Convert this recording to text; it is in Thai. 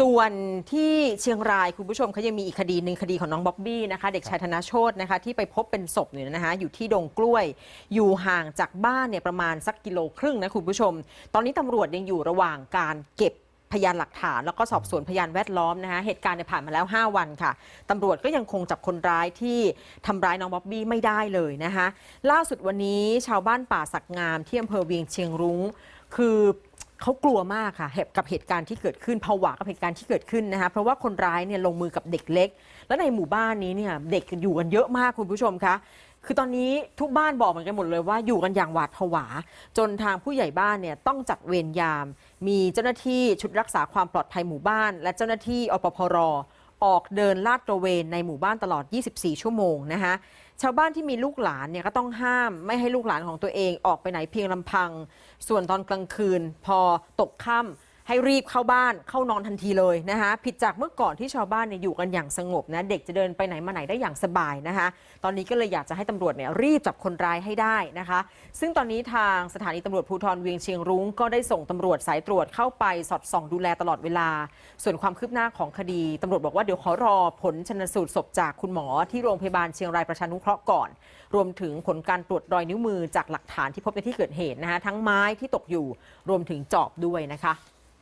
ส่วนที่เชียงรายคุณผู้ชมเขายังมีอีกคดีหนึ่งคดีของน้องบ๊อบบี้นะคะเด็กชายธนาโชตนะคะที่ไปพบเป็นศพเนี่ยนะคะอยู่ที่ดงกล้วย อยู่ห่างจากบ้านเนี่ยประมาณสักกิโลครึ่งนะคุณผู้ชม ตอนนี้ตำรวจยังอยู่ระหว่างการเก็บ ยานหลักฐาน แล้วก็สอบสวนพยานแวดล้อมนะคะเหตุการณ์เนี่ยผ่านมาแล้ว 5 วันค่ะตำรวจก็ยังคงจับคนร้ายที่ทำร้ายน้องบ๊อบบี้ไม่ได้เลยนะคะล่าสุดวันนี้ชาวบ้านป่าสักงามที่อำเภอเวียงเชียงรุ้ง คือเขากลัวมากค่ะเหตุกับเหตุการณ์ที่เกิดขึ้นผวากับเหตุการณ์ที่เกิดขึ้นนะคะเพราะว่าคนร้ายเนี่ยลงมือกับเด็กเล็ก แล้วในหมู่บ้านนี้เนี่ยเด็กอยู่กันเยอะมากคุณผู้ชมคะ คือตอนนี้ทุกบ้านบอกเหมือนกันหมดเลยว่าอยู่กันอย่างหวาดผวา จนทางผู้ใหญ่บ้านเนี่ยต้องจัดเวรยาม มีเจ้าหน้าที่ชุดรักษาความปลอดภัยหมู่บ้าน และเจ้าหน้าที่อปพรออกเดินลาดตระเวนในหมู่บ้านตลอด 24 ชั่วโมงนะคะชาวบ้านที่มีลูกหลานเนี่ยก็ต้องห้ามไม่ให้ลูกหลานของตัวเองออกไปไหนเพียงลำพัง ส่วนตอนกลางคืนพอตกค่ำ ให้รีบเข้าบ้านเข้านอนทันทีเลยนะคะผิดจากเมื่อก่อนที่ชาวบ้านเนี่ยอยู่กันอย่างสงบนะเด็กจะเดินไปไหนมาไหนได้อย่างสบายนะคะตอนนี้ก็เลยอยากจะให้ตำรวจเนี่ยรีบจับคนร้ายให้ได้นะคะ ซึ่งตอนนี้ทางสถานีตำรวจภูธรเวียงเชียงรุ้งก็ได้ส่งตำรวจสายตรวจเข้าไปสอดส่องดูแลตลอดเวลา ส่วนความคืบหน้าของคดีตำรวจบอกว่าเดี๋ยวขอรอผลชนสูตรศพจากคุณหมอที่โรงพยาบาลเชียงรายประชานุเคราะห์ก่อน รวมถึงผลการตรวจรอยนิ้วมือจากหลักฐานที่พบในที่เกิดเหตุนะคะทั้งไม้ที่ตกอยู่รวมถึงจอบด้วยนะคะ